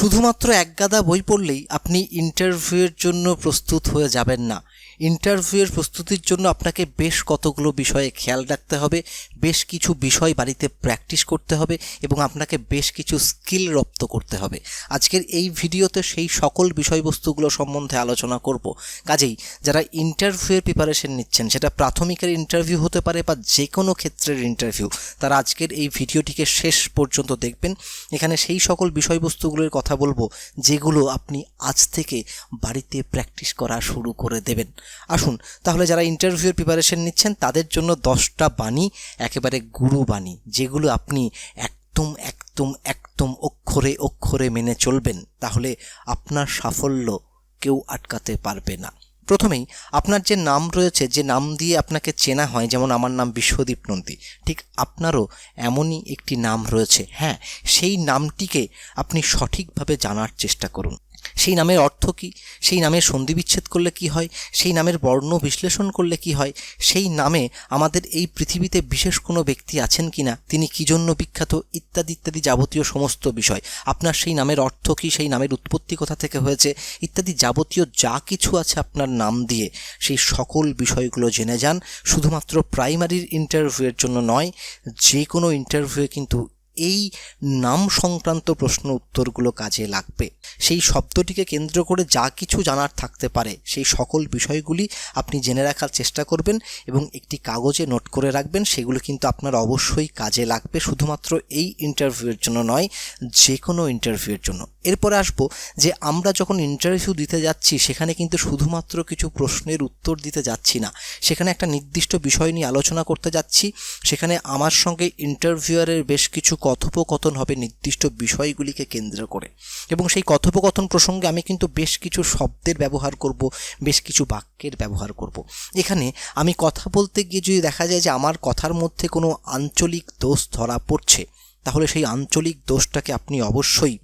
শুধুমাত্র এক গাদা বই পড়লেই আপনি ইন্টারভিউয়ের জন্য প্রস্তুত হয়ে যাবেন না। ইন্টারভিউয়ের প্রস্তুতির জন্য আপনাকে বেশ কতগুলো বিষয়ে খেয়াল রাখতে হবে বেশ কিছু বিষয় বাড়িতে প্র্যাকটিস করতে হবে এবং আপনাকে বেশ কিছু স্কিল রপ্ত করতে হবে। আজকের এই ভিডিওতে সেই সকল বিষয়বস্তুগুলো সম্বন্ধে আলোচনা করব। কাজেই যারা ইন্টারভিউয়ের প্রিপারেশন নিচ্ছেন, সেটা প্রাথমিকের ইন্টারভিউ হতে পারে বা যে কোনো ক্ষেত্রের ইন্টারভিউ তারা আজকের এই ভিডিওটিকে শেষ পর্যন্ত দেখবেন। এখানে সেই সকল বিষয়বস্তুগুলোর কথা বলব, যেগুলো আপনি আজ থেকে বাড়িতে প্র্যাকটিস করা শুরু করে দেবেন। আসুন, তাহলে যারা ইন্টারভিউর প্রিপারেশন নিচ্ছেন, তাদের জন্য দশটা বাণী একেবারে গুরু বাণী যেগুলো আপনি একদম একদম একদম অক্ষরে অক্ষরে মেনে চলবেন, তাহলে আপনার সাফল্য কেউ আটকাতে পারবে না। প্রথমেই আপনার যে নাম রয়েছে, যে নাম দিয়ে আপনাকে চেনা হয়, যেমন আমার নাম বিশ্বদীপ নন্দী, ঠিক আপনারও এমনই একটি নাম রয়েছে। হ্যাঁ সেই নামটিকে আপনি সঠিকভাবে জানার চেষ্টা করুন। সেই নামের অর্থ কী? সেই নামের সন্ধি বিচ্ছেদ করলে কি হয়? সেই নামের বর্ণ বিশ্লেষণ করলে কি হয়? সেই নামে আমাদের এই পৃথিবীতে বিশেষ কোনো ব্যক্তি আছেন কি না? তিনি কী জন্য বিখ্যাত? ইত্যাদি ইত্যাদি যাবতীয় সমস্ত বিষয়। আপনার সেই নামের অর্থ কী? সেই নামের উৎপত্তি কোথা থেকে হয়েছে? ইত্যাদি যাবতীয় যা কিছু আছে আপনার নাম দিয়ে সেই সকল বিষয়গুলো জেনে যান। শুধুমাত্র প্রাইমারির ইন্টারভিউয়ের জন্য নয়, যে কোনো ইন্টারভিউয়ে কিন্তু এই নাম সংক্রান্ত প্রশ্ন উত্তরগুলো কাজে লাগবে। সেই শব্দটিকে কেন্দ্র করে যা কিছু জানার থাকতে পারে, সেই সকল বিষয়গুলি আপনি জেনে রাখার চেষ্টা করবেন এবং একটি কাগজে নোট করে রাখবেন, সেগুলো কিন্তু আপনার অবশ্যই কাজে লাগবে, শুধুমাত্র এই ইন্টারভিউয়ের জন্য নয় যে কোনো ইন্টারভিউয়ের জন্য। এরপরে আসব যে আমরা যখন ইন্টারভিউ দিতে যাচ্ছি, সেখানে কিন্তু শুধুমাত্র কিছু প্রশ্নের উত্তর দিতে যাচ্ছি না। সেখানে একটা নির্দিষ্ট বিষয় নিয়ে আলোচনা করতে যাচ্ছি, সেখানে আমার সঙ্গে ইন্টারভিউয়ারের বেশ কিছু কথোপকথন হবে নির্দিষ্ট বিষয়গুলিকে কেন্দ্র করে। এবং সেই কথোপকথন প্রসঙ্গে আমি কিন্তু বেশ কিছু শব্দের ব্যবহার করব, বেশ কিছু বাক্যের ব্যবহার করব। এখানে আমি কথা বলতে গিয়ে যদি দেখা যায় যে আমার কথার মধ্যে কোনো আঞ্চলিক দোষ ধরা পড়ছে, তাহলে সেই আঞ্চলিক দোষটাকে আপনি অবশ্যই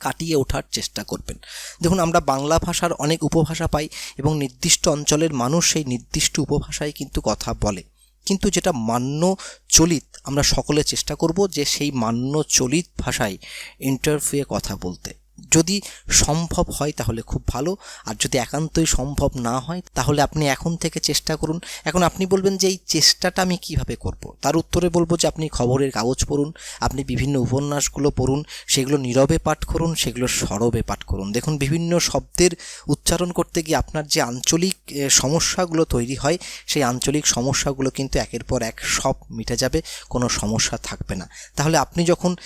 কাটিয়ে ওঠার চেষ্টা করবেন। দেখুন, আমরা বাংলা ভাষার অনেক উপভাষা পাই এবং নির্দিষ্ট অঞ্চলের মানুষ সেই নির্দিষ্ট উপভাষায় কিন্তু কথা বলে। কিন্তু যেটা মান্য চলিত আমরা সকলে চেষ্টা করব যে সেই মান্য চলিত ভাষায় ইন্টারভিউয়ে কথা বলতে। যদি সম্ভব হয় তাহলে খুব ভালো। আর যদি একান্তই সম্ভব না হয়, তাহলে আপনি এখন থেকে চেষ্টা করুন। এখন আপনি বলবেন যে, এই চেষ্টাটা আমি কীভাবে করব? তার উত্তরে বলব যে, আপনি খবরের কাগজ পড়ুন, আপনি বিভিন্ন উপন্যাসগুলো পড়ুন, সেগুলো নীরবে পাঠ করুন, সেগুলো সরবে পাঠ করুন। দেখুন, বিভিন্ন শব্দের উচ্চারণ করতে গিয়ে আপনার যে আঞ্চলিক সমস্যাগুলো তৈরি হয়, সেই আঞ্চলিক সমস্যাগুলো কিন্তু একের পর এক সব মিটে যাবে, কোনো সমস্যা থাকবে না। তাহলে আপনি যখন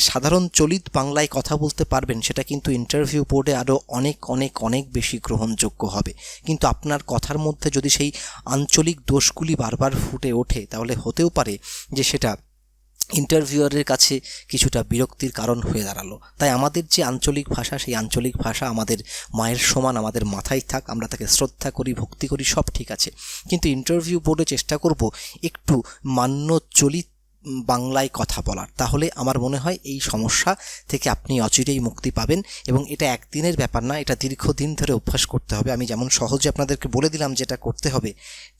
সাধারণ চলিত বাংলায় কথা বলতে পারবেন, সেটা সেটা কিন্তু ইন্টারভিউ বোর্ডে আরও অনেক অনেক অনেক বেশি গ্রহণযোগ্য হবে। কিন্তু আপনার কথার মধ্যে যদি সেই আঞ্চলিক দোষগুলি বারবার ফুটে ওঠে, তাহলে হতেও পারে যে সেটা ইন্টারভিউয়ারের কাছে কিছুটা বিরক্তির কারণ হয়ে দাঁড়াল। তাই আমাদের যে আঞ্চলিক ভাষা, সেই আঞ্চলিক ভাষা আমাদের মায়ের সমান, আমাদের মাথায় থাক, আমরা তাকে শ্রদ্ধা করি, ভক্তি করি, সব ঠিক আছে। কিন্তু ইন্টারভিউ বোর্ডে চেষ্টা করব একটু মান্য চলিত বাংলায় কথা বলার। তাহলে আমার মনে হয় এই সমস্যা থেকে আপনি অচিরেই মুক্তি পাবেন এবং এটা একদিনের ব্যাপার না, এটা দীর্ঘদিন ধরে অভ্যাস করতে হবে। আমি যেমন সহজে আপনাদেরকে বলে দিলাম যেটা করতে হবে,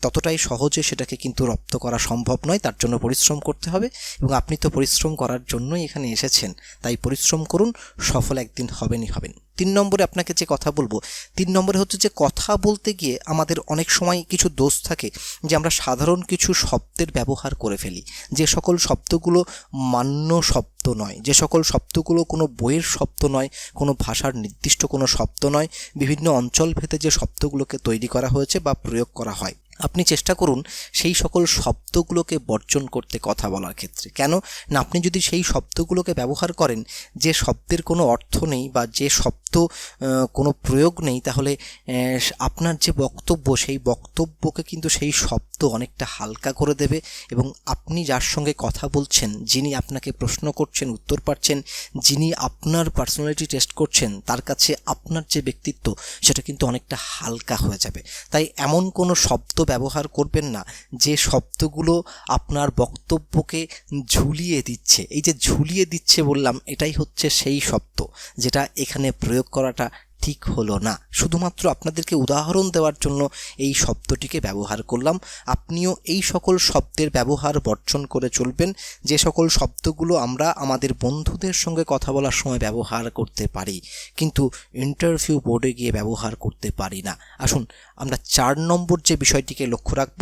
ততটাই সহজে সেটাকে কিন্তু রপ্ত করা সম্ভব নয়, তার জন্য পরিশ্রম করতে হবে এবং আপনি তো পরিশ্রম করার জন্যই এখানে এসেছেন, তাই পরিশ্রম করুন, সফল একদিন হবেনই হবেন। তিন নম্বরে আপনাকে যে কথা বলব, তিন নম্বরে হচ্ছে যে কথা বলতে গিয়ে আমাদের অনেক সময় কিছু দোষ থাকে যে আমরা সাধারণ কিছু শব্দের ব্যবহার করে ফেলি। যে সকল শব্দগুলো মান্য শব্দ নয়, যে সকল শব্দগুলো কোনো বইয়ের শব্দ নয়, কোনো ভাষার নির্দিষ্ট কোনো শব্দ নয়, বিভিন্ন অঞ্চল ভেদে যে শব্দগুলোকে তৈরি করা হয়েছে বা প্রয়োগ করা হয়। আপনি চেষ্টা করুন সেই সকল শব্দগুলোকে বর্জন করতে কথা বলার ক্ষেত্রে। কেন? না, আপনি যদি সেই শব্দগুলোকে ব্যবহার করেন, যে শব্দের কোনো অর্থ নেই বা যে শব্দ কোনো প্রয়োগ নেই, তাহলে আপনার যে বক্তব্য, সেই বক্তব্যকে কিন্তু সেই শব্দ অনেকটা হালকা করে দেবে এবং আপনি যার সঙ্গে কথা বলছেন, যিনি আপনাকে প্রশ্ন করছেন, উত্তর পাচ্ছেন যিনি আপনার পার্সোনালিটি টেস্ট করছেন, তার কাছে আপনার যে ব্যক্তিত্ব, সেটা কিন্তু অনেকটা হালকা হয়ে যাবে। তাই এমন কোনো শব্দ ব্যবহার করবেন না। যে শব্দগুলো আপনার বক্তব্যকে ঝুলিয়ে দিচ্ছে, এই যে ঝুলিয়ে দিচ্ছে বললাম, এটাই হচ্ছে সেই শব্দ, যেটা এখানে প্রয়োগ করাটা ঠিক হলো না। শুধুমাত্র আপনাদেরকে উদাহরণ দেওয়ার জন্য এই শব্দটিকে ব্যবহার করলাম। আপনিও এই সকল শব্দের ব্যবহার বর্জন করে চলবেন। যে সকল শব্দগুলো আমরা আমাদের বন্ধুদের সঙ্গে কথা বলার সময় ব্যবহার করতে পারি, কিন্তু ইন্টারভিউ বোর্ডে গিয়ে ব্যবহার করতে পারি না। আসুন, আমরা চার নম্বর যে বিষয়টিকে লক্ষ্য রাখব,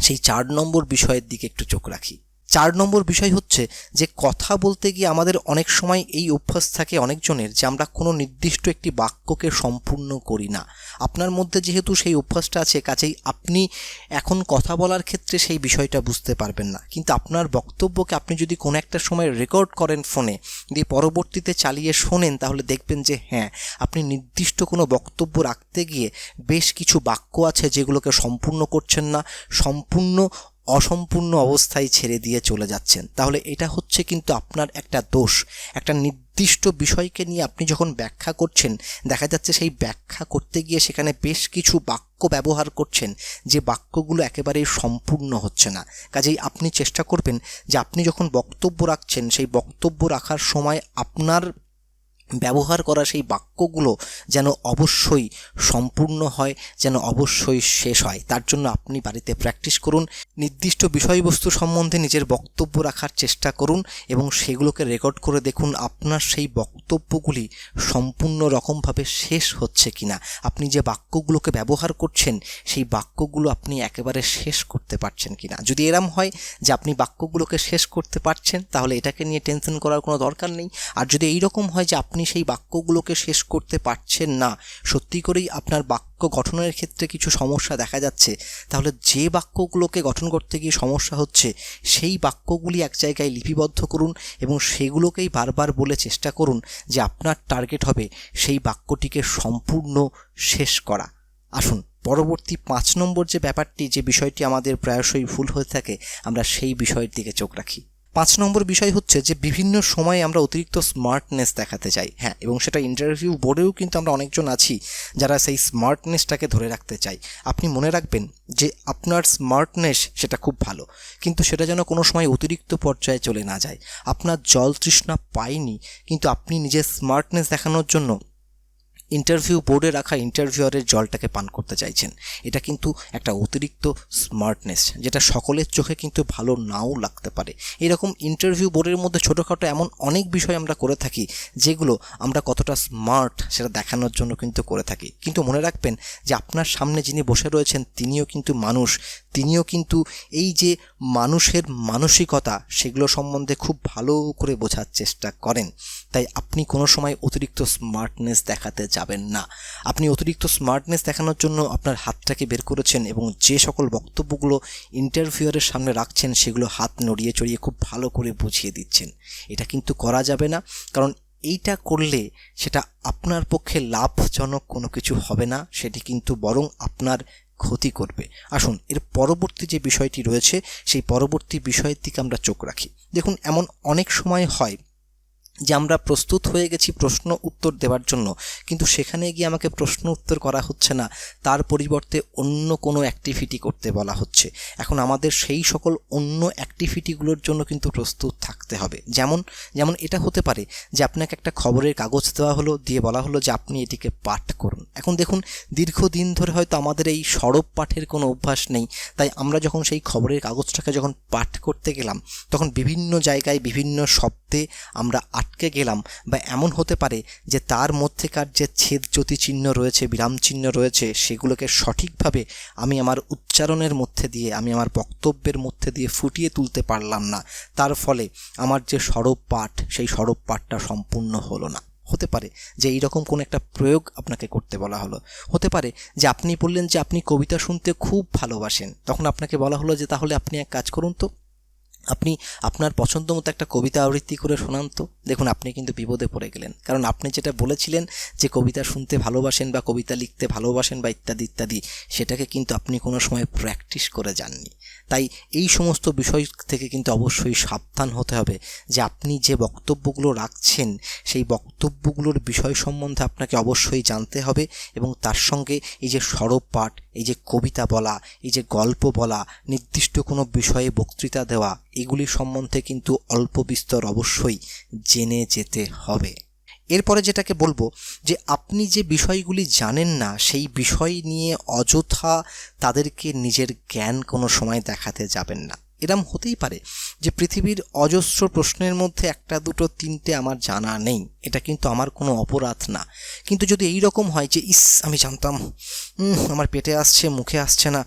সেই চার নম্বর বিষয়ের দিকে একটু চোখ রাখি। চার নম্বর বিষয় হচ্ছে যে কথা বলতে গিয়ে আমাদের অনেক সময় এই অভ্যাস থাকে অনেকজনের যে আমরা কোনো নির্দিষ্ট একটি বাক্যকে সম্পূর্ণ করি না। আপনার মধ্যে যেহেতু সেই অভ্যাসটা আছে কাছেই আপনি এখন কথা বলার ক্ষেত্রে সেই বিষয়টা বুঝতে পারবেন না। কিন্তু আপনার বক্তব্যকে আপনি যদি কোনো একটা সময় রেকর্ড করেন ফোনে দিয়ে পরবর্তীতে চালিয়ে শোনেন, তাহলে দেখবেন যে হ্যাঁ আপনি নির্দিষ্ট কোনো বক্তব্য রাখতে গিয়ে বেশ কিছু বাক্য আছে যেগুলোকে সম্পূর্ণ করছেন না, সম্পূর্ণ অসম্পূর্ণ অবস্থায় ছেড়ে দিয়ে চলে যাচ্ছেন। তাহলে এটা হচ্ছে কিন্তু আপনার একটা দোষ। একটা নির্দিষ্ট বিষয়কে নিয়ে আপনি যখন ব্যাখ্যা করছেন, দেখা যাচ্ছে সেই ব্যাখ্যা করতে গিয়ে সেখানে বেশ কিছু বাক্য ব্যবহার করছেন, যে বাক্যগুলো একেবারেই সম্পূর্ণ হচ্ছে না। কাজেই আপনি চেষ্টা করবেন যে আপনি যখন বক্তব্য রাখছেন, সেই বক্তব্য রাখার সময় আপনার ব্যবহার করা সেই বাক্যগুলো যেন অবশ্যই সম্পূর্ণ হয়, যেন অবশ্যই শেষ হয়। তার জন্য আপনি বাড়িতে প্র্যাকটিস করুন, নির্দিষ্ট বিষয়বস্তু সম্বন্ধে নিজের বক্তব্য রাখার চেষ্টা করুন এবং সেগুলোকে রেকর্ড করে দেখুন আপনার সেই বক্তব্যগুলি সম্পূর্ণ রকমভাবে শেষ হচ্ছে কিনা। আপনি যে বাক্যগুলোকে ব্যবহার করছেন, সেই বাক্যগুলো আপনি একেবারে শেষ করতে পারছেন কিনা। যদি এরম হয় যে আপনি বাক্যগুলোকে শেষ করতে পারছেন, তাহলে এটাকে নিয়ে টেনশন করার কোনো দরকার নেই। আর যদি এইরকম হয় যে আপনি আপনি সেই বাক্যগুলোকে শেষ করতে পারছেন না। সত্যি করেই আপনার বাক্য গঠনের ক্ষেত্রে কিছু সমস্যা দেখা যাচ্ছে। তাহলে যে বাক্যগুলোকে গঠন করতে গিয়ে সমস্যা হচ্ছে, সেই বাক্যগুলি এক জায়গায় লিপিবদ্ধ করুন এবং সেগুলোকেই বারবার বলে চেষ্টা করুন যে আপনার টার্গেট হবে সেই বাক্যটিকে সম্পূর্ণ শেষ করা। আসুন, পরবর্তী পাঁচ নম্বর যে ব্যাপারটি, যে বিষয়টি আমাদের প্রায়শই ভুল হয়ে থাকে, আমরা সেই বিষয়ের দিকে চোখ রাখি। পাঁচ নম্বর বিষয় হচ্ছে যে বিভিন্ন সময়ে আমরা অতিরিক্ত স্মার্টনেস দেখাতে চাই। হ্যাঁ এবং সেটা ইন্টারভিউ বোর্ডেও কিন্তু আমরা অনেকজন আছি যারা সেই স্মার্টনেসটাকে ধরে রাখতে চাই। আপনি মনে রাখবেন যে আপনার স্মার্টনেস সেটা খুব ভালো, কিন্তু সেটা যেন কোনো সময় অতিরিক্ত পর্যায়ে চলে না যায়। আপনার জল তৃষ্ণা পায়নি, কিন্তু আপনি নিজের স্মার্টনেস দেখানোর জন্য ইন্টারভিউ বোর্ডে রাখা ইন্টারভিউয়ারের জলটাকে পান করতে চাইছেন। এটা কিন্তু একটা অতিরিক্ত স্মার্টনেস যেটা সকলের চোখে কিন্তু ভালো নাও লাগতে পারে। এরকম ইন্টারভিউ বোর্ডের মধ্যে ছোটোখাটো এমন অনেক বিষয় আমরা করে থাকি, যেগুলো আমরা কতটা স্মার্ট সেটা দেখানোর জন্য কিন্তু করে থাকি। কিন্তু মনে রাখবেন যে আপনার সামনে যিনি বসে রয়েছেন, তিনিও কিন্তু মানুষ। তিনিও কিন্তু এই যে মানুষের মানসিকতা, সেগুলো সম্বন্ধে খুব ভালো করে বোঝার চেষ্টা করেন। তাই আপনি কোনো সময় অতিরিক্ত স্মার্টনেস দেখাতে যাবেন না। আপনি অতিরিক্ত স্মার্টনেস দেখানোর জন্য আপনার হাতটাকে বের করেছেন এবং যে সকল বক্তব্যগুলো ইন্টারভিউয়ারের সামনে রাখছেন, সেগুলো হাত নড়িয়ে চড়িয়ে খুব ভালো করে বুঝিয়ে দিচ্ছেন। এটা কিন্তু করা যাবে না, কারণ এইটা করলে সেটা আপনার পক্ষে লাভজনক কোনো কিছু হবে না, সেটি কিন্তু বরং আপনার ক্ষতি করবে। আসুন, এর পরবর্তী যে বিষয়টি রয়েছে, সেই পরবর্তী বিষয়ের দিকে আমরা চোখ রাখি। দেখুন, এমন অনেক সময় হয় যে আমরা প্রস্তুত হয়ে গেছি প্রশ্ন উত্তর দেওয়ার জন্য, কিন্তু সেখানে গিয়ে আমাকে প্রশ্ন উত্তর করা হচ্ছে না, তার পরিবর্তে অন্য কোনো অ্যাক্টিভিটি করতে বলা হচ্ছে। এখন আমাদের সেই সকল অন্য অ্যাক্টিভিটিগুলোর জন্য কিন্তু প্রস্তুত থাকতে হবে। যেমন যেমন এটা হতে পারে যে আপনাকে একটা খবরের কাগজ দেওয়া হলো, দিয়ে বলা হলো যে আপনি এটিকে পাঠ করুন। এখন দেখুন, দীর্ঘদিন ধরে হয়তো আমাদের এই সরব পাঠের কোনো অভ্যাস নেই, তাই আমরা যখন সেই খবরের কাগজটাকে যখন পাঠ করতে গেলাম, তখন বিভিন্ন জায়গায় বিভিন্ন শব্দে আমরা আটকে গেলাম বা এমন হতে পারে যে তার মধ্যেকার যে ছেদ চিহ্ন রয়েছে, বিরাম চিহ্ন রয়েছে, সেগুলোকে সঠিকভাবে আমি আমার উচ্চারণের মধ্যে দিয়ে, আমি আমার বক্তব্যের মধ্যে দিয়ে ফুটিয়ে তুলতে পারলাম না। তার ফলে আমার যে সরব পাঠ, সেই সরব পাঠটা সম্পূর্ণ হলো না। হতে পারে যে এইরকম কোনো একটা প্রয়োগ আপনাকে করতে বলা হলো। হতে পারে যে আপনি বললেন যে আপনি কবিতা শুনতে খুব ভালোবাসেন। তখন আপনাকে বলা হলো যে তাহলে আপনি এক কাজ করুন তো। আপনি আপনার পছন্দ মতো একটা কবিতা আবৃত্তি করে শোনান তো। দেখুন, আপনি কিন্তু বিপদে পড়ে গেলেন। কারণ আপনি যেটা বলেছিলেন যে কবিতা শুনতে ভালোবাসেন বা কবিতা লিখতে ভালোবাসেন বা ইত্যাদি ইত্যাদি, সেটাকে কিন্তু আপনি কোনো সময় প্র্যাকটিস করে যাননি। তাই এই সমস্ত বিষয় থেকে কিন্তু অবশ্যই সাবধান হতে হবে যে আপনি যে বক্তব্যগুলো রাখছেন, সেই বক্তব্যগুলোর বিষয় সম্বন্ধে আপনাকে অবশ্যই জানতে হবে এবং তার সঙ্গে এই যে সরব পাঠ, এই যে কবিতা বলা, এই যে গল্প বলা, নির্দিষ্ট কোনো বিষয়ে বক্তৃতা দেওয়া, এগুলি সম্বন্ধে কিন্তু অল্প বিস্তর অবশ্যই জেনে যেতে হবে। এরপরে যেটাকে বলব যে আপনি যে বিষয়গুলি জানেন না, সেই বিষয় নিয়ে অযথা তাদেরকে নিজের জ্ঞান কোনো সময় দেখাতে যাবেন না। এরম হতেই পারে যে পৃথিবীর অজস্র প্রশ্নের মধ্যে একটা, দুটো, তিনটে আমার জানা নেই। এটা কিন্তু আমার কোনো অপরাধ না। কিন্তু যদি এই রকম হয় যে, ইস, আমি জানতাম আমার পেটে আসছে, মুখে আসছে না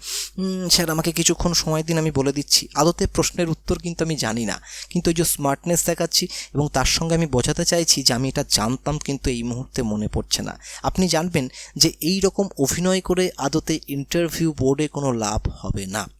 স্যার, আমাকে কিছুক্ষণ সময় দিন, আমি বলে দিচ্ছি। আদতে প্রশ্নের উত্তর কিন্তু আমি জানি না। কিন্তু ওই যে স্মার্টনেস দেখাচ্ছি এবং তার সঙ্গে আমি বোঝাতে চাইছি যে, আমি এটা জানতাম কিন্তু এই মুহূর্তে মনে পড়ছে না। আপনি জানবেন যে এই রকম অভিনয় করে আদতে ইন্টারভিউ বোর্ডে কোনো লাভ হবে না।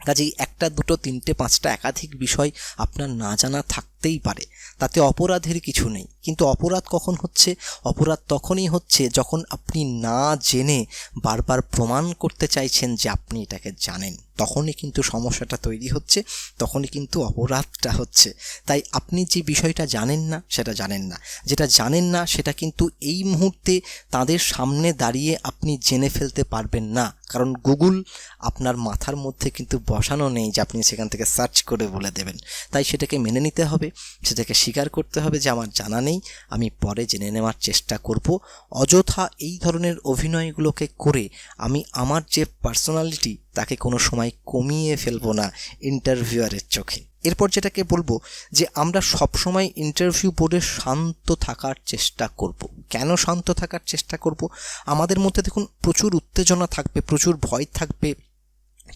কাজেই একটা দুটো তিনটে পাঁচটা একাধিক বিষয় আপনার না জানা থাকতেই পারে। তাতে অপরাধের কিছু নেই। কিন্তু অপরাধ কখন হচ্ছে? অপরাধ তখনই হচ্ছে যখন আপনি না জেনে বারবার প্রমাণ করতে চাইছেন যে আপনি এটাকে জানেন। তখনই কিন্তু সমস্যাটা তৈরি হচ্ছে, তখনই কিন্তু অপরাধটা হচ্ছে। তাই আপনি যে বিষয়টা জানেন না, সেটা জানেন না। যেটা জানেন না, সেটা কিন্তু এই মুহূর্তে তাদের সামনে দাঁড়িয়ে আপনি জেনে ফেলতে পারবেন না। কারণ গুগল আপনার মাথার মধ্যে কিন্তু বসানো নেই যে আপনি সেখান থেকে সার্চ করে বলে দেবেন। তাই সেটাকে মেনে নিতে হবে। সেটাকে স্বীকার করতে হবে যে আমার জানা নেই, আমি পরে জেনে নেওয়ার চেষ্টা করব। অযথা এই ধরনের অভিনয়গুলোকে করে আমি আমার যে পার্সোনালিটি তাকে কোনো সময় কমিয়ে ফেলব না ইন্টারভিউয়ারের চোখে। এরপর যেটাকে বলব যে আমরা সবসময় ইন্টারভিউ বোর্ডে শান্ত থাকার চেষ্টা করব। কেন শান্ত থাকার চেষ্টা করব? আমাদের মধ্যে দেখুন প্রচুর উত্তেজনা থাকবে, প্রচুর ভয় থাকবে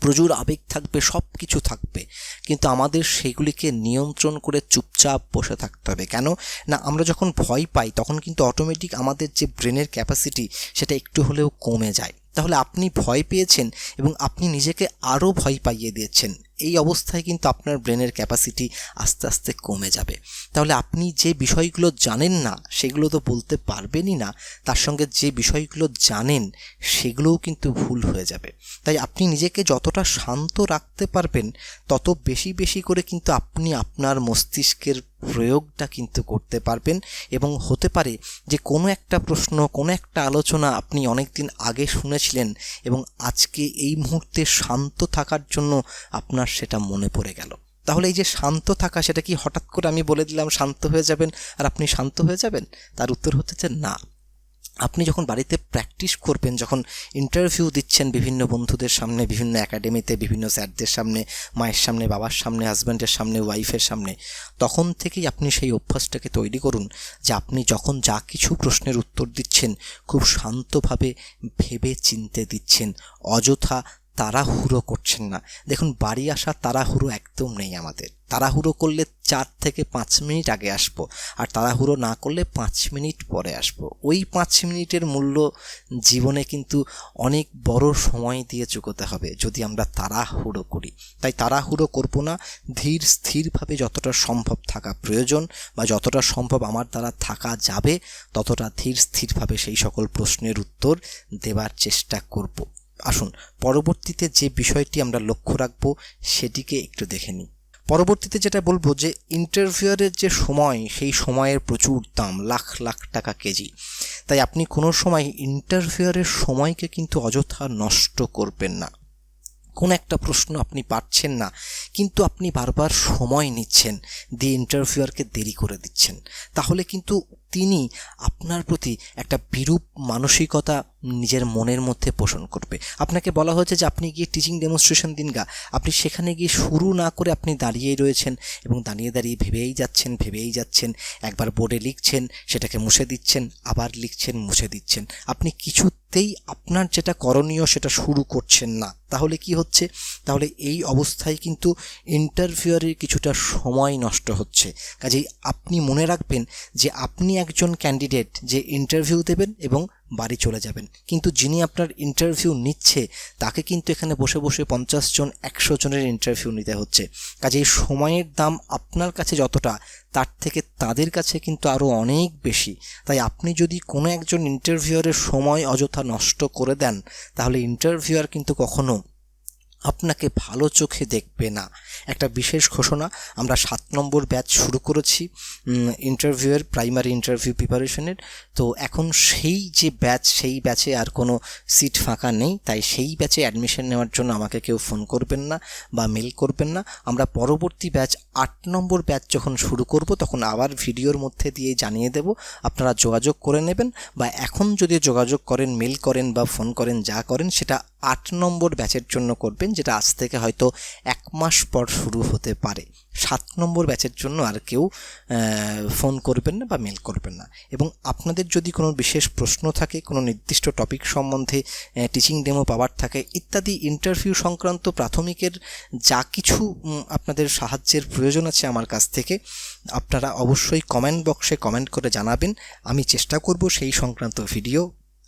প্রচুর আবেগ থাকবে সব কিছু থাকবে। কিন্তু আমাদের সেগুলিকে নিয়ন্ত্রণ করে চুপচাপ বসে থাকতে হবে। কেন? না, আমরা যখন ভয় পাই, তখন কিন্তু অটোমেটিক আমাদের যে ব্রেনের ক্যাপাসিটি সেটা একটু হলেও কমে যায়। তাহলে আপনি ভয় পেয়েছেন এবং আপনি নিজেকে আরও ভয় পাইয়ে দিয়েছেন। এই অবস্থায় কিন্তু আপনার ব্রেনের ক্যাপাসিটি আস্তে আস্তে কমে যাবে। তাহলে আপনি যে বিষয়গুলো জানেন না, সেগুলো তো বলতে পারবেনই না, তার সঙ্গে যে বিষয়গুলো জানেন, সেগুলোও কিন্তু ভুল হয়ে যাবে। তাই আপনি নিজেকে যতটা শান্ত রাখতে পারবেন, তত বেশি বেশি করে কিন্তু আপনি আপনার মস্তিষ্কের প্রয়োগটা কিন্তু করতে পারবেন এবং হতে পারে যে কোনো একটা প্রশ্ন, কোনো একটা আলোচনা আপনি অনেক দিন আগে শুনেছিলেন এবং আজকে এই মুহূর্তে শান্ত থাকার জন্য আপনার সেটা মনে পড়ে গেল। তাহলে এই যে শান্ত থাকা, সেটা কি হঠাৎ করে আমি বলে দিলাম শান্ত হয়ে যাবেন আর আপনি শান্ত হয়ে যাবেন? তার উত্তর হচ্ছে না। আপনি যখন বাড়িতে প্র্যাকটিস করবেন, যখন ইন্টারভিউ দিচ্ছেন বিভিন্ন বন্ধুদের সামনে, বিভিন্ন একাডেমিতে বিভিন্ন স্যারদের সামনে, মায়ের সামনে, বাবার সামনে হাজব্যান্ডের সামনে ওয়াইফের সামনে, তখন থেকেই আপনি সেই অভ্যাসটাকে তৈরি করুন যে আপনি যখন যা কিছু প্রশ্নের উত্তর দিচ্ছেন, খুব শান্তভাবে ভেবে চিনতে দিচ্ছেন, অযথা তাড়াহুড়ো করছেন না। দেখুন, বাড়ি আসা তাড়াহুড়ো একদম নেই আমাদের। তাড়াহুড়ো করলে চার থেকে পাঁচ মিনিট আগে আসব, আর তাড়াহুড়ো না করলে পাঁচ মিনিট পরে আসব। ওই পাঁচ মিনিটের মূল্য জীবনে কিন্তু অনেক বড় সময় দিয়ে চুকোতে হবে, যদি আমরা তাড়াহুড়ো করি। তাই তাড়াহুড়ো করব না, ধীর স্থিরভাবে যতটা সম্ভব থাকা প্রয়োজন, বা যতটা সম্ভব আমার দ্বারা থাকা যাবে, ততটা ধীর স্থিরভাবে সেই সকল প্রশ্নের উত্তর দেবার চেষ্টা করব। আসুন, পরবর্তীতে যে বিষয়টি আমরা লক্ষ্য রাখব, সেটিকে একটু দেখে নিই। পরবর্তীতে যেটা বলব যে ইন্টারভিউয়ারের যে সময়, সেই সময়ের প্রচুর দাম, লাখ লাখ টাকা কেজি। তাই আপনি কোনো সময় ইন্টারভিউয়ারের সময়কে কিন্তু অযথা নষ্ট করবেন না। কোন একটা প্রশ্ন আপনি পাচ্ছেন না, কিন্তু আপনি বারবার সময় নিচ্ছেন, দিয়ে ইন্টারভিউয়ারকে দেরি করে দিচ্ছেন। তাহলে কিন্তু তিনি আপনার প্রতি একটা বিরূপ মানসিকতা নিজের মনের মধ্যে পোষণ করবে। আপনাকে বলা হয়েছে যে আপনি গিয়ে টিচিং ডেমনস্ট্রেশন দিন গা। আপনি সেখানে গিয়ে শুরু না করে আপনি দাঁড়িয়েই রয়েছেন এবং দাঁড়িয়ে দাঁড়িয়ে ভেবেই যাচ্ছেন ভেবেই যাচ্ছেন, একবার বোর্ডে লিখছেন, সেটাকে মুছে দিচ্ছেন, আবার লিখছেন, মুছে দিচ্ছেন। আপনি কিছুতেই আপনার যেটা করণীয় সেটা শুরু করছেন না। তাহলে কি হচ্ছে? তাহলে এই অবস্থায় কিন্তু ইন্টারভিউয়ারের কিছুটা সময় নষ্ট হচ্ছে। কাজেই আপনি মনে রাখবেন যে আপনি একজন ক্যান্ডিডেট যে ইন্টারভিউ দেবেন এবং বাড়ি চলে যাবেন। কিন্তু যিনি আপনার ইন্টারভিউ নিচ্ছে, তাকে কিন্তু এখানে বসে বসে পঞ্চাশ জন, একশো জনের ইন্টারভিউ নিতে হচ্ছে। কাজেই সময়ের দাম আপনার কাছে যতটা, তার থেকে তাদের কাছে কিন্তু আরও অনেক বেশি। তাই আপনি যদি কোনো একজন ইন্টারভিউয়ারের সময় অযথা নষ্ট করে দেন, তাহলে ইন্টারভিউয়ার কিন্তু কখনো আপনাকে ভালো চোখে দেখবে না। একটা বিশেষ ঘোষণা, আমরা সাত নম্বর ব্যাচ শুরু করেছি ইন্টারভিউয়ের প্রাইমারি ইন্টারভিউ প্রিপারেশনের তো এখন সেই যে ব্যাচ, সেই ব্যাচে আর কোনো সিট ফাঁকা নেই, তাই সেই ব্যাচে অ্যাডমিশন নেওয়ার জন্য আমাকে কেউ ফোন করবেন না বা মেল করবেন না। আমরা পরবর্তী ব্যাচ আট নম্বর ব্যাচ যখন শুরু করব, তখন আবার ভিডিওর মধ্যে দিয়ে জানিয়ে দেব, আপনারা যোগাযোগ করে নেবেন বা এখন যদি যোগাযোগ করেন মেল করেন বা ফোন করেন, যা করেন, সেটা আট নম্বর ব্যাচের জন্য করবেন, যেটা আজ থেকে হয়তো এক মাস পর শুরু হতে পারে। সাত নম্বর ব্যাচের জন্য আর কেউ ফোন করবেন না বা মেল করবেন না। এবং আপনাদের যদি কোনো বিশেষ প্রশ্ন থাকে, কোনো নির্দিষ্ট টপিক সম্বন্ধে টিচিং ডেমো পাওয়ার থাকে, ইত্যাদি ইন্টারভিউ সংক্রান্ত প্রাথমিকের যা কিছু আপনাদের সাহায্যের প্রয়োজন আছে আমার কাছ থেকে, আপনারা অবশ্যই কমেন্ট বক্সে কমেন্ট করে জানাবেন। আমি চেষ্টা করব সেই সংক্রান্ত ভিডিও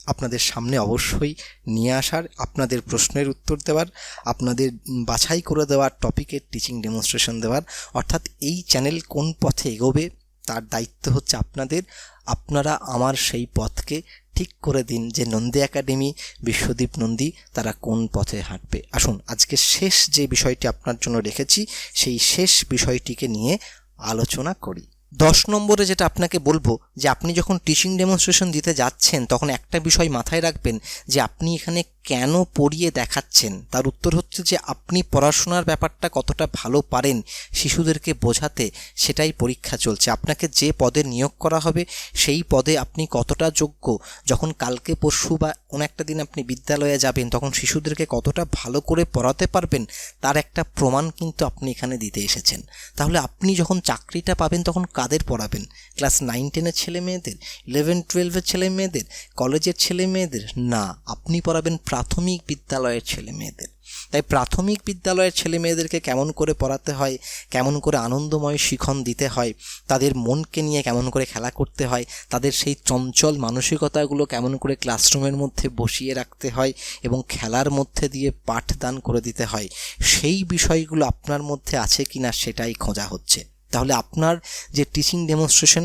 আপনাদের সামনে অবশ্যই নিয়ে আসার, আপনাদের প্রশ্নের উত্তর দেওয়ার, আপনাদের বাছাই করে দেওয়ার টপিকের টিচিং ডেমনস্ট্রেশন দেওয়ার, অর্থাৎ এই চ্যানেল কোন পথে এগোবে তার দায়িত্ব হচ্ছে আপনাদের। আপনারা আমার সেই পথকে ঠিক করে দিন যে নন্দী একাডেমি, বিশ্বদীপ নন্দী তারা কোন পথে হাঁটবে। আসুন, আজকে শেষ যে বিষয়টি আপনার জন্য রেখেছি, সেই শেষ বিষয়টিকে নিয়ে আলোচনা করি। দশ নম্বরে যেটা আপনাকে বলব, যে আপনি যখন টিচিং ডেমনস্ট্রেশন দিতে যাচ্ছেন, তখন একটা বিষয় মাথায় রাখবেন, যে আপনি এখানে কেন পড়িয়ে দেখাচ্ছেন। তার উত্তর হচ্ছে যে আপনি পড়াশোনার ব্যাপারটা কতটা ভালো পারেন শিশুদেরকে বোঝাতে, সেটাই পরীক্ষা চলছে। আপনাকে যে পদে নিয়োগ করা হবে, সেই পদে আপনি কতটা যোগ্য, যখন কালকে পরশু বা কোনো একটা দিন আপনি বিদ্যালয়ে যাবেন, তখন শিশুদেরকে কতটা ভালো করে পড়াতে পারবেন, তার একটা প্রমাণ কিন্তু আপনি এখানে দিতে এসেছেন। তাহলে আপনি যখন চাকরিটা পাবেন, তখন কাদের পড়াবেন? ক্লাস নাইন, টেনের ছেলে মেয়েদের? ইলেভেন, টুয়েলভের ছেলে মেয়েদের? কলেজের ছেলে মেয়েদের? না, আপনি পড়াবেন প্রাথমিক বিদ্যালয়ের ছেলে মেয়েদের। তাই প্রাথমিক বিদ্যালয়ের ছেলে মেয়েদেরকে কেমন করে পড়াতে হয়, কেমন করে আনন্দময় শিখন দিতে হয়, তাদের মনকে নিয়ে কেমন করে খেলা করতে হয়, তাদের সেই চঞ্চল মানসিকতাগুলো কেমন করে ক্লাসরুমের মধ্যে বসিয়ে রাখতে হয় এবং খেলার মধ্যে দিয়ে পাঠদান করে দিতে হয়, সেই বিষয়গুলো আপনার মধ্যে আছে কি না সেটাই খোঁজা হচ্ছে। তাহলে আপনার যে টিচিং ডেমনস্ট্রেশন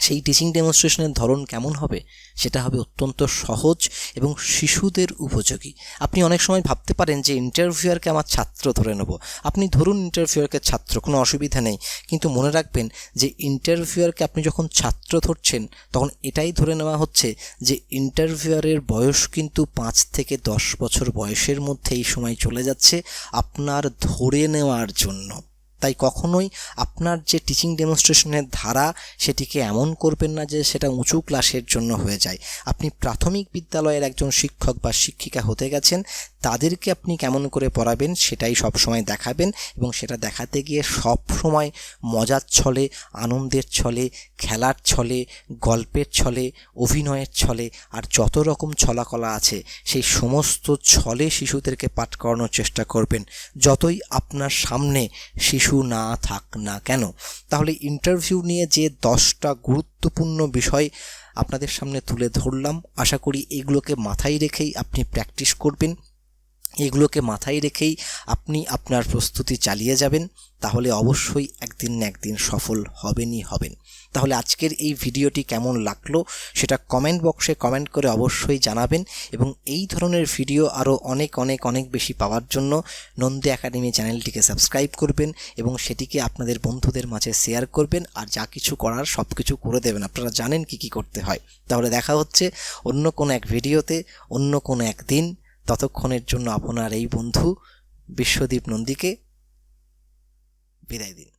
সেই টিচিং ডেমনস্ট্রেশনের ধরন কেমন হবে? সেটা হবে অত্যন্ত সহজ এবং শিশুদের উপযোগী। আপনি অনেক সময় ভাবতে পারেন যে ইন্টারভিউয়ারকে আমার ছাত্র ধরে নেব। আপনি ধরুন ইন্টারভিউয়ারকে ছাত্র, কোনো অসুবিধা নেই। কিন্তু মনে রাখবেন যে ইন্টারভিউয়ারকে আপনি যখন ছাত্র ধরছেন, তখন এটাই ধরে নেওয়া হচ্ছে যে ইন্টারভিউয়ারের বয়স কিন্তু পাঁচ থেকে দশ বছর বয়সের মধ্যে এই সময় চলে যাচ্ছে আপনার ধরে নেওয়ার জন্য। তাই কখনোই আপনার যে টিচিং ডেমনস্ট্রেশনের ধারা সেটিকে এমন করবেন না যে সেটা উঁচু ক্লাসের জন্য হয়ে যায়। আপনি প্রাথমিক বিদ্যালয়ের একজন শিক্ষক বা শিক্ষিকা হতে গেছেন তাদেরকে আপনি কেমন করে পড়াবেন সেটাই সব সময় দেখাবেন এবং সেটা দেখাতে গিয়ে সব সময় মজার ছলে, আনন্দের ছলে, খেলার ছলে, গল্পের ছলে, অভিনয়ের ছলে আর যত রকম ছলাকলা আছে সেই সমস্ত ছলে শিশুদেরকে পাঠ করানোর চেষ্টা করবেন। যতই আপনার সামনে শিশু না থাক না কেন, তাহলে ইন্টারভিউ নিয়ে যে দশটা গুরুত্বপূর্ণ বিষয় আপনাদের সামনে তুলে ধরলাম, আশা করি এগুলোকে মাথায় রেখেই আপনি প্র্যাকটিস করবেন। এগুলোকে মাথায় রেখেই আপনি আপনার প্রস্তুতি চালিয়ে যাবেন, তাহলে অবশ্যই একদিন না একদিন সফল হবেনই হবেন। তাহলে আজকের এই ভিডিওটি কেমন লাগল সেটা কমেন্ট বক্সে কমেন্ট করে অবশ্যই জানাবেন এবং এই ধরনের ভিডিও আরও অনেক অনেক অনেক বেশি পাওয়ার জন্য নন্দী একাডেমি চ্যানেলটিকে সাবস্ক্রাইব করবেন এবং সেটিকে আপনাদের বন্ধুদের মাঝে শেয়ার করবেন আর যা কিছু করার সব কিছু করে দেবেন। আপনারা জানেন কি কি করতে হয়। তাহলে দেখা হচ্ছে অন্য কোনো এক ভিডিওতে, অন্য কোনো একদিন। ততক্ষণের জন্য আপনার এই বন্ধু বিশ্বদীপ নন্দীকে বিদায় দিন।